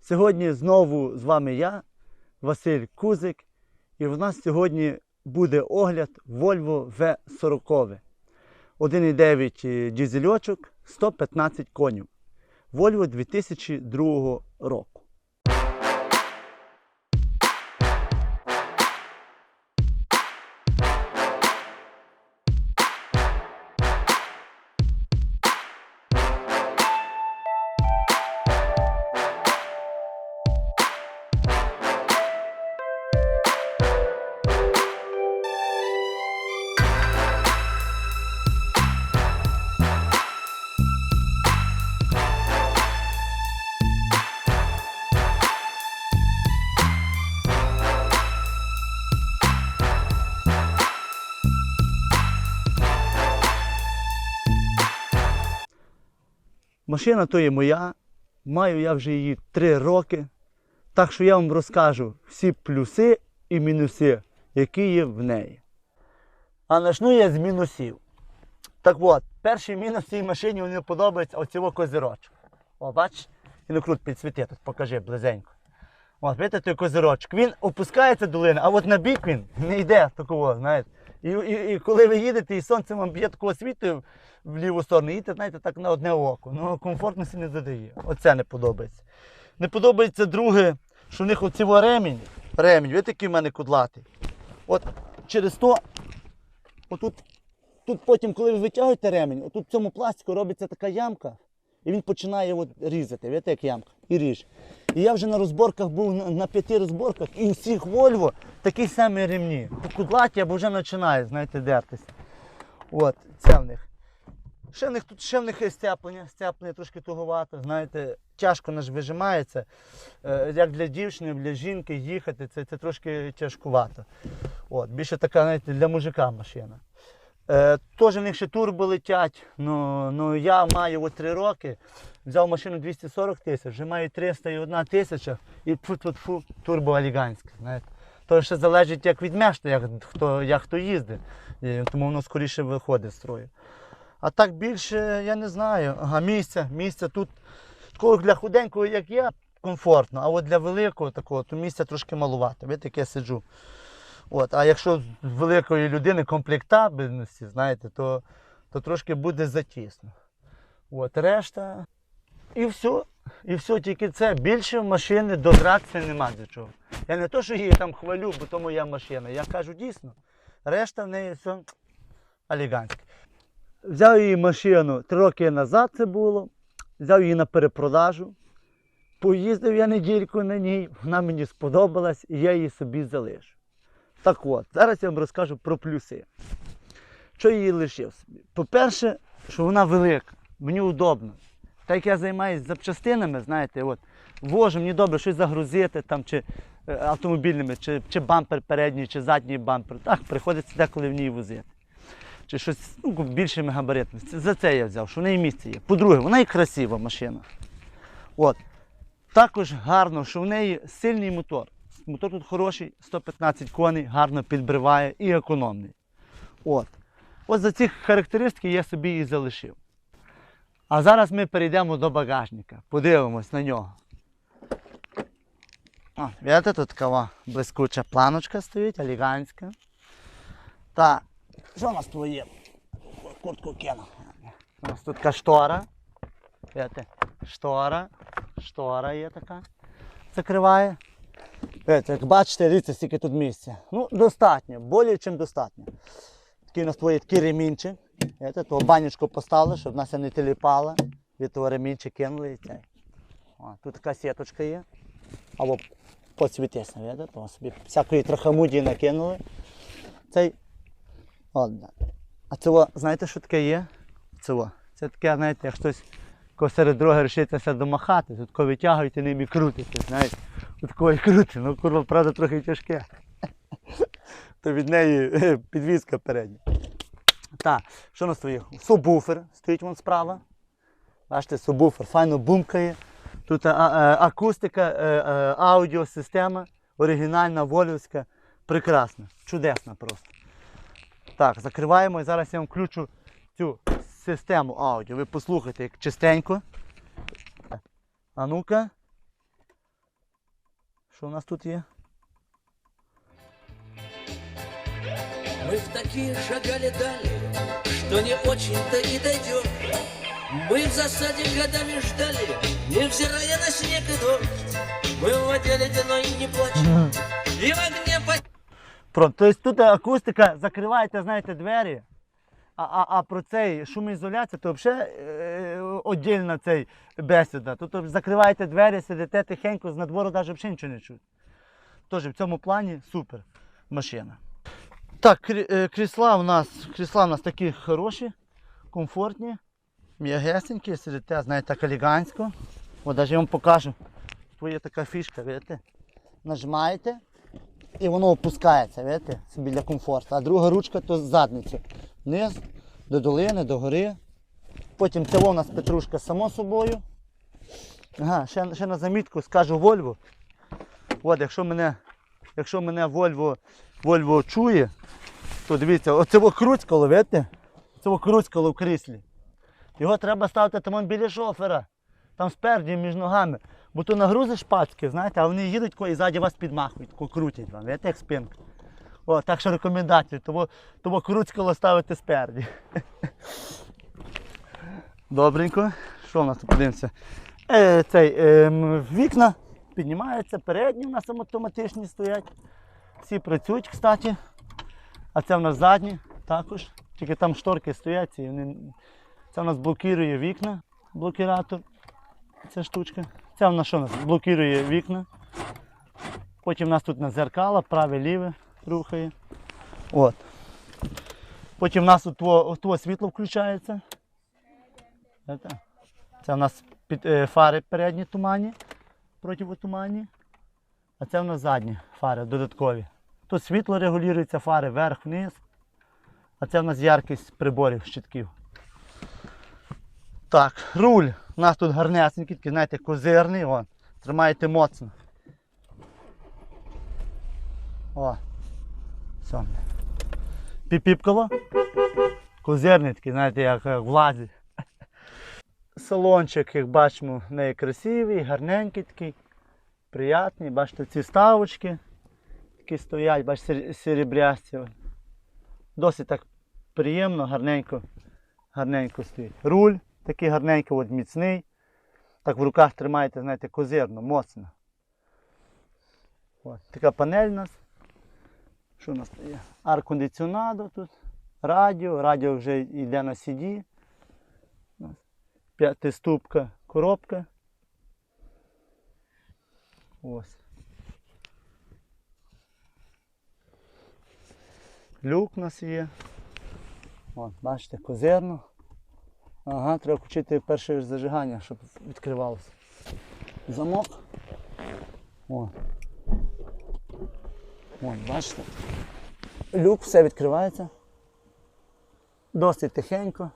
Сьогодні знову з вами я, Василь Кузик, і в нас сьогодні буде огляд Volvo V40. 1,9 дізельочок, 115 конів. Volvo 2002 року. Машина то є моя, маю я вже її 3 роки. Так що я вам розкажу всі плюси і мінуси, які є в неї. А почну я з мінусів. Так от, перший мінус цій машині мені подобається оцього козирочок. О, бачиш? І ну крут підсвіти тут, покажи близенько. От, бачите, той козирочок. Він опускається долина, а от на бік він не йде такого, знаєте. І, і, і коли ви їдете, і сонце вам б'є такого світу в ліву сторону, їдете, знаєте, так на одне око. Ну, комфортності не задає. Оце не подобається. Не подобається друге, що в них оці ремінь. Ремінь, ви такий в мене кудлатий. От через то, отут, тут потім, коли ви витягуєте ремінь, отут в цьому пластику робиться така ямка, і він починає от різати. Видите, як ямка, і ріж. І я вже на розборках був на, п'яти розборках, і у всіх Вольво такі самі ремні. Кудлаті або вже починає, знаєте, дертися. От, це в них. Ще в них тут ще в них є степлення, степлення трошки туговато, знаєте, тяжко наш вижимається. Е, як для дівчини, для жінки їхати, це, це трошки тяжкувато. От, більше така, знаєте, для мужика машина. Е, Теж в них ще турбо летять. Ну, ну я маю от 3 роки, взяв машину 240 тисяч, вже маю 301 тисяча і фу фу фу турбо аліганська. Знаєте. То ще залежить як від мешта, як хто, як хто їздить. І тому воно скоріше виходить з строю. А так більше я не знаю. Ага, місця, місця тут такого для худенького, як я, комфортно, а от для великого такого, то місця трошки малувато. Я сиджу. От, а якщо з великої людини комплектабельності, знаєте, то, то трошки буде затісно. От, решта. І все. І все, тільки це. Більше машини додратися нема до чого. Я не то, що її там хвалю, бо то моя машина. Я кажу дійсно. Решта в неї все алігантське. Взяв її машину три роки назад це було. Взяв її на перепродажу. Поїздив я недільку на ній, вона мені сподобалась і я її собі залишу. Так от, зараз я вам розкажу про плюси. Що я її лишив собі? По-перше, що вона велика, мені удобно. Так як я займаюся запчастинами, знаєте, от, вожу, мені добре щось загрузити там, чи е, автомобільними, чи, чи бампер передній, чи задній бампер. Так, приходиться деколи в ній возити. Чи щось ну, більшими габаритами. За це я взяв, що в неї місце є. По-друге, вона і красива машина. От. Також гарно, що в неї сильний мотор. Мотор тут хороший, 115 коней, гарно підбриває і економний. От. От за ці характеристики я собі і залишив. А зараз ми перейдемо до багажника. Подивимось на нього. О, бачите, тут така блискуча планочка стоїть, елегантська. Так, що у нас тут є? Куртку кину. У нас тут така штора. Штора. Штора є така. Закриває. Як бачите, дивіться, скільки тут місця. Ну, достатньо, більше, ніж достатньо. Такий у нас твої ремінчик. Бачите, того банючку поставили, щоб нас не теліпала. Від того ремінчик кинули і цей. О, тут така сіточка є. Або посвітися, видите, то собі всякої трохамудії накинули. Цей. Да. А це, знаєте, що таке є? Це, це таке, знаєте, як хтось серед дороги рішиться домахати, тут витягуєте ним і крутите, знаєте. І крути, ну курва, правда, трохи тяжке. То від неї е, підвізка передня. Так, що у нас стоїть? Субвуфер стоїть вон справа. Бачите, субвуфер файно бумкає. Тут а, а, акустика, е, е, аудіосистема, оригінальна, волівська, прекрасна, чудесна просто. Так, закриваємо і зараз я вам включу цю систему аудіо. Ви послухайте, як чистенько. А ну-ка. Що в нас тут є? Мы в такие шагали дали, что не очень-то и дойдем. Мы в засаде годами ждали, невзирая на снег и дождь. Мы в воде ледяной не плачем, и в огне по... Про, тобто тут акустика, закриваєте, знаєте, двері, а, а, а про цей шумоізоляція, то взагалі е, віддільна цей бесіда. Тут закриваєте двері, сидите тихенько, з надвору навіть взагалі нічого не чути. Тож в цьому плані супер машина. Так, е, крісла у нас, крісла у нас такі хороші, комфортні, м'ягесенькі, сидите, знаєте, так елегантсько. От навіть я вам покажу. Тут є така фішка, видите? Нажимаєте і воно опускається, видите, собі для комфорту. А друга ручка то з задниці. Вниз, до долини, до гори. Потім це у нас петрушка само собою. Ага, ще, ще на замітку скажу Вольво. От, якщо мене, якщо мене Вольво, Вольво чує, то дивіться, оце круцькало, видите? Це круцькало в кріслі. Його треба ставити там біля шофера. Там спереді між ногами. Бо то нагрузиш пацки, знаєте, а вони їдуть і ззаді вас підмахують, крутять вам, видите, як спинка. О, так що рекомендації, тому, тому круцькало ставити спереді. Добренько. Що в нас тут подивимося? Е, цей, ем, вікна піднімаються, передні у нас автоматичні стоять. Всі працюють, кстати. А це в нас задні також. Тільки там шторки стоять. І вони... Це в нас блокує вікна, блокіратор. Ця штучка. Це в нас що у нас? Блокує вікна. Потім у нас тут на зеркала, праве, ліве рухає. От. Потім у нас тут тво світло включається. Це, у нас під, е, фари передні туманні, противотуманні. А це у нас задні фари додаткові. Тут світло регулюється, фари вверх-вниз. А це у нас яркість приборів щитків. Так, руль. У нас тут гарнесенький, такий, знаєте, козирний. О, тримаєте моцно. О. Все. Піпіпкало. Козирний такий, знаєте, як в лазі. Салончик, як бачимо, в неї красивий, гарненький такий, приятний. Бачите, ці ставочки які стоять, бачите, серебрясті. Досить так приємно, гарненько, гарненько стоїть. Руль такий гарненький, от міцний. Так в руках тримаєте, знаєте, козирно, моцно. От, така панель у нас. Що у нас є? Аркондиціонадо тут, радіо, радіо вже йде на CD. П'ятиступка коробка. Ось. Люк у нас є. От, бачите, козирно. Ага, треба включити перше зажигання, щоб відкривалося. Замок. О. От, бачите. Люк, все відкривається. Досить тихенько.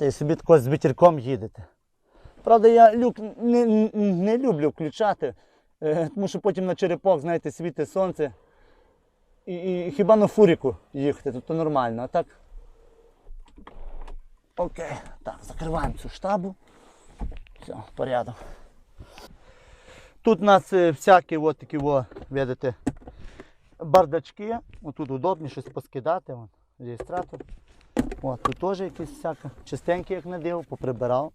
І собі тако з вітірком їдете. Правда, я люк не, не, люблю включати, е, тому що потім на черепок, знаєте, світить сонце. І, і хіба на фуріку їхати, то, то нормально, а так. Окей, так, закриваємо цю штабу. Все, порядок. Тут у нас е, всякі от такі, о, видите, бардачки. Отут удобні щось поскидати. Реєстратор. От, тут теж якісь всяке. Чистенький, як надив, поприбирав.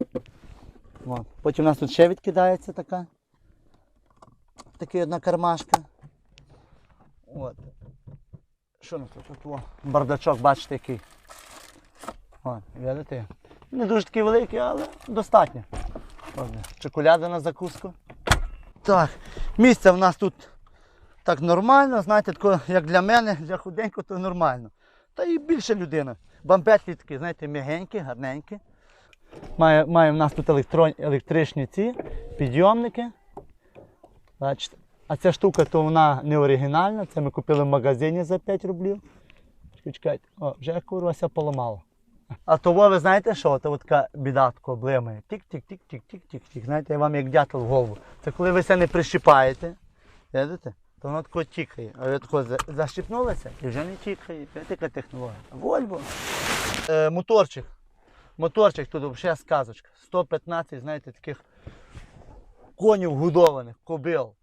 От. Потім у нас тут ще відкидається така. Така одна кармашка. От. Що у нас тут? Тут о, бардачок, бачите, який. От, видите? Не дуже такий великий, але достатньо. Чоколяда на закуску. Так, місце в нас тут так нормально, знаєте, тако, як для мене, для худенького, то нормально. Та і більше людина. Бампетлі такі, знаєте, м'ягенькі, гарненькі. Має, має в нас тут електрон, електричні ці підйомники. Бачите. А ця штука то вона не оригінальна, це ми купили в магазині за 5 рублів. Чекайте, о, вже курвася поламало. А того ви знаєте що? Це така біда блимає. Тік-тік-тік-тік-тік-тік-тік. Знаєте, я вам як дятел в голову. Це коли ви це не прищипаєте. Видите? То воно тако тікає. А ви тако за- защіпнулося і вже не тікає. Така технологія. Вольво. Е, моторчик. Моторчик тут взагалі сказочка. 115, знаєте, таких конів годованих, кобил.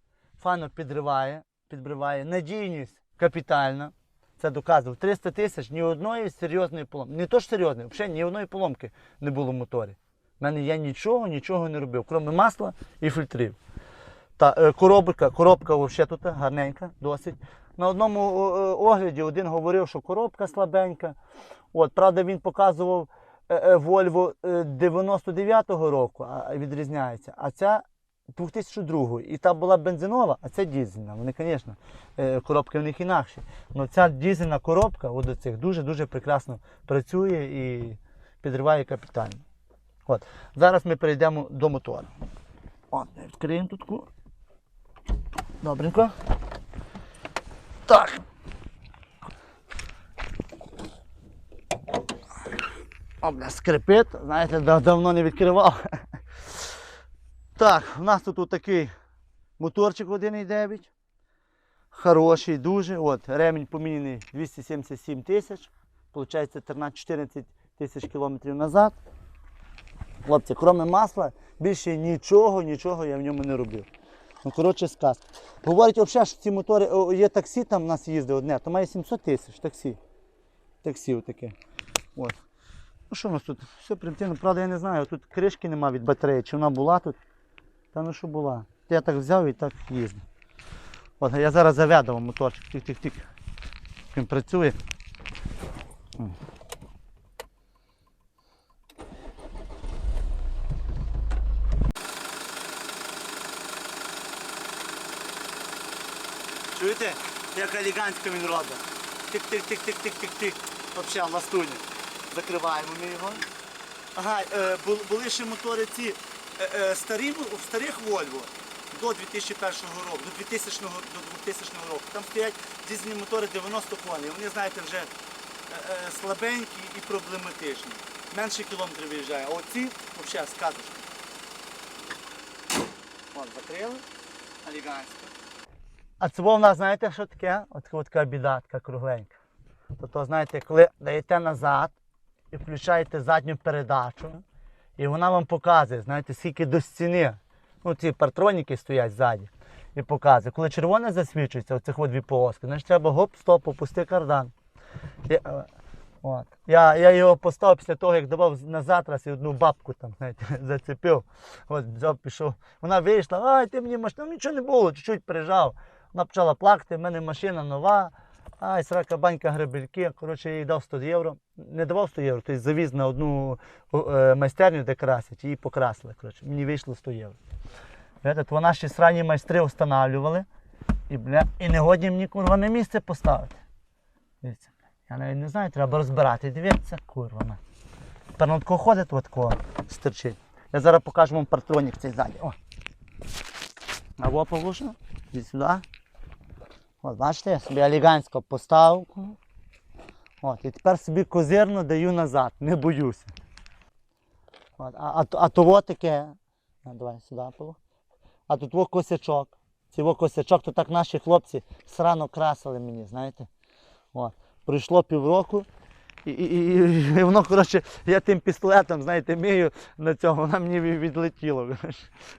Фано підриває, підбриває. Надійність капітальна. Це доказував. 300 тисяч ні одної серйозної поломки. Не то ж серйозної, взагалі ні одної поломки не було в моторі. У мене я нічого, нічого не робив, крім масла і фільтрів. Та е, коробка, коробка взагалі тут гарненька, досить. На одному е, е, огляді один говорив, що коробка слабенька. От, правда, він показував е, 99-го року, а відрізняється. А ця 2002 І та була бензинова, а це дізельна. Вони, звісно, коробки в них інакші. Але ця дізельна коробка от до цих дуже-дуже прекрасно працює і підриває капітально. От. Зараз ми перейдемо до мотора. От, відкриємо тут. Добренько. Так. О, бля, скрипить, знаєте, давно не відкривав. Так, у нас тут такий моторчик 1,9. Хороший, дуже. От, ремінь поміняний 277 тисяч. Получається 13-14 тисяч кілометрів назад. Хлопці, крім масла, більше нічого, нічого я в ньому не робив. Ну, коротше, сказ. Говорять, взагалі, що ці мотори, о, є таксі, там у нас їздить одне, то має 700 тисяч таксі. Таксі отаке. От. Ну що у нас тут? Все примітивно. Правда, я не знаю, тут кришки нема від батареї, чи вона була тут. Та ну що була. Я так взяв і так їздив. От, я зараз заведу вам моторчик. Тик-тик-тик. Він працює. Чуєте, як елегантсько він робить? Тик-тик-тик-тик-тик-тик-тик. Взагалі, ластуні. Закриваємо ми його. Ага, е, були ще мотори ці е, е, старі, в старих Volvo до 2001 року, до 2000, до 2000 року. Там стоять дизельні мотори 90 коней. Вони, знаєте, вже е, е, слабенькі і проблематичні. Менше кілометрів виїжджає. А оці взагалі сказочка. От, закрили. Елегантсько. А нас, знаєте, що таке? От така біда, така кругленька. Тобто, знаєте, коли даєте назад і включаєте задню передачу, і вона вам показує, знаєте, скільки до стіни. Ну, ці партроніки стоять ззаді. І показує. Коли червоне засвічується, оцих дві полоски, значить треба гоп, стоп, опусти кардан. Я, е, от. я, я його поставив після того, як давав назад раз і одну бабку там, знаєте, зацепив. От, пішов. Вона вийшла, ай, ти мені машина, нічого не було, чуть-чуть прижав. Вона почала плакати, в мене машина нова. Ай, срака банька гребельки. Коротше, їй дав 100 євро. Не давав 100 євро, тобто завіз на одну е, майстерню, де красять, її покрасили. Коротше. Мені вийшло 100 євро. Видите, вона ще срані майстри встановлювали. І, бля, і не годі мені курва на місце поставити. Дивіться, я навіть не знаю, треба розбирати. Дивіться, курва. такого ходить, от такого стерчить. Я зараз покажу вам партронік цей ззаді. О. А во поглушно. Іди сюди. От, бачите, я собі елегантсько поставив. От, і тепер собі козирно даю назад, не боюся. От, а, а, а того таке. А, давай сюди. А тут во косячок. Во косячок, то так наші хлопці срано красили мені, знаєте. От. Пройшло півроку. І, і, і, і воно, коротше, я тим пістолетом, знаєте, мію на цьому, вона мені відлетіло.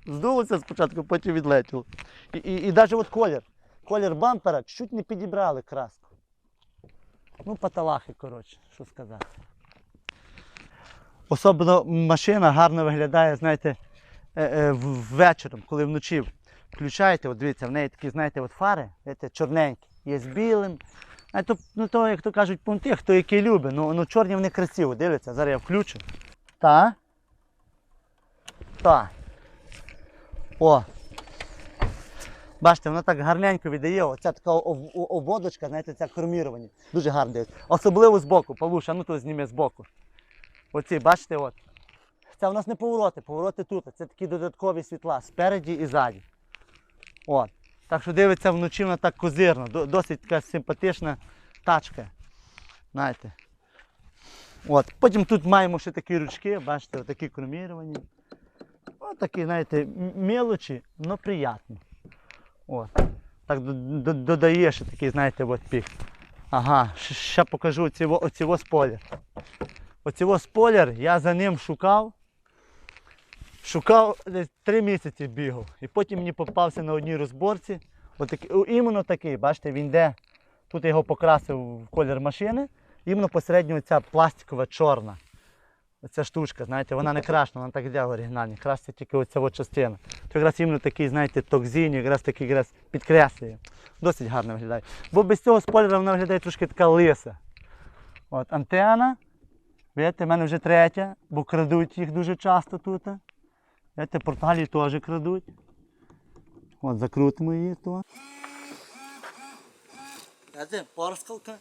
Здулося спочатку, потім відлетіло. І, і, і навіть от колір. Колір бампера чуть не підібрали краску. Ну, паталахи, коротше, що сказати. Особливо машина гарно виглядає, знаєте, е, е, в- вечором, коли вночі включаєте, от дивіться, в неї такі, знаєте, от фари, знаєте, чорненькі, є з білим. А то, ну, то, як то кажуть, пункти, хто який любить. Ну, ну чорні вони красиво, дивляться, зараз я включу. Та? Та. О, Бачите, воно так гарненько віддає. Оця така обводочка, знаєте, це кормірування. Дуже гарно дає. Особливо збоку. Павлуша, ну то зніми збоку. Оці, бачите, от. Це у нас не повороти, повороти тут. Це такі додаткові світла спереді і ззаді. От. Так що дивиться вночі вона так козирно, досить така симпатична тачка. Знаєте. От. Потім тут маємо ще такі ручки, бачите, такі кормірування. Ось такі, знаєте, мелочі, але приємно. От. Так д- д- додаєш такий, знаєте, от пік. Ага, ще покажу спойлер. Оці во спойлер, я за ним шукав. Шукав десь три місяці бігав. І потім мені попався на одній розборці. Отакий, іменно такий, бачите, він де. Тут я його покрасив в колір машини. Іменно посередньо ця пластикова чорна. Оця штучка, знаєте, вона не крашена, вона так йде в оригіналі. Краситься тільки оця от частина. То якраз іменно такий, знаєте, токзін, якраз такий якраз підкреслює. Досить гарно виглядає. Бо без цього спойлера вона виглядає трошки така лиса. От, антена. Видите, в мене вже третя, бо крадуть їх дуже часто тут. Видите, Португалії теж крадуть. От, закрутимо її. Це порскалка.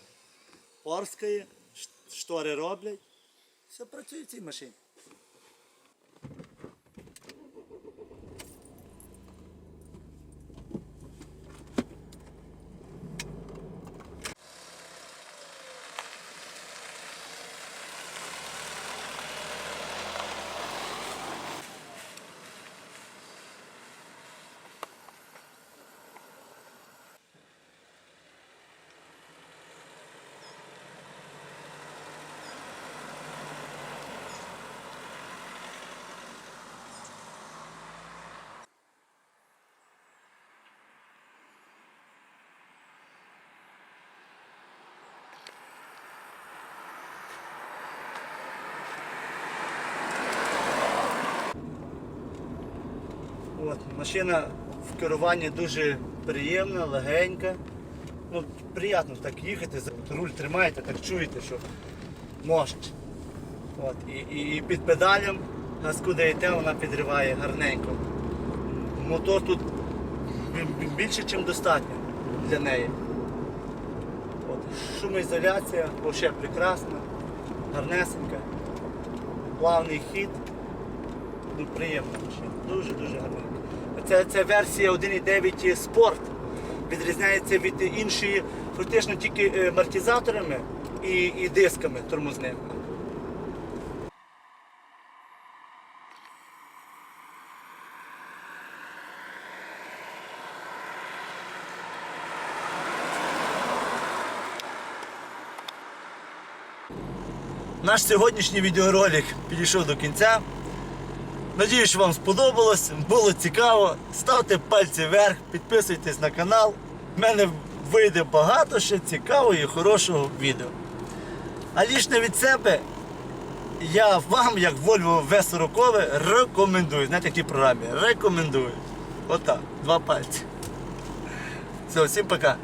Порскає, штори роблять. Все працює в цій машині. От, машина в керуванні дуже приємна, легенька. Ну, приємно так їхати, руль тримаєте, так чуєте, що можна. От, і, і, і під педалем газку даєте, вона підриває гарненько. Мотор тут бі- бі- більше, ніж достатньо для неї. От, шумоізоляція, взагалі прекрасна, гарнесенька, плавний хід. Машина, дуже-дуже гарна. Це, це версія 1.9 Sport. Відрізняється від іншої, фактично тільки е, амортизаторами і, і дисками тормозними. Наш сьогоднішній відеоролик підійшов до кінця. Надіюсь, що вам сподобалось, було цікаво. Ставте пальці вверх, підписуйтесь на канал. У мене вийде багато ще цікавого і хорошого відео. А лічно від себе я вам, як Volvo V40, рекомендую. Знаєте, які програмі? Рекомендую. Отак, два пальці. Все, всім пока.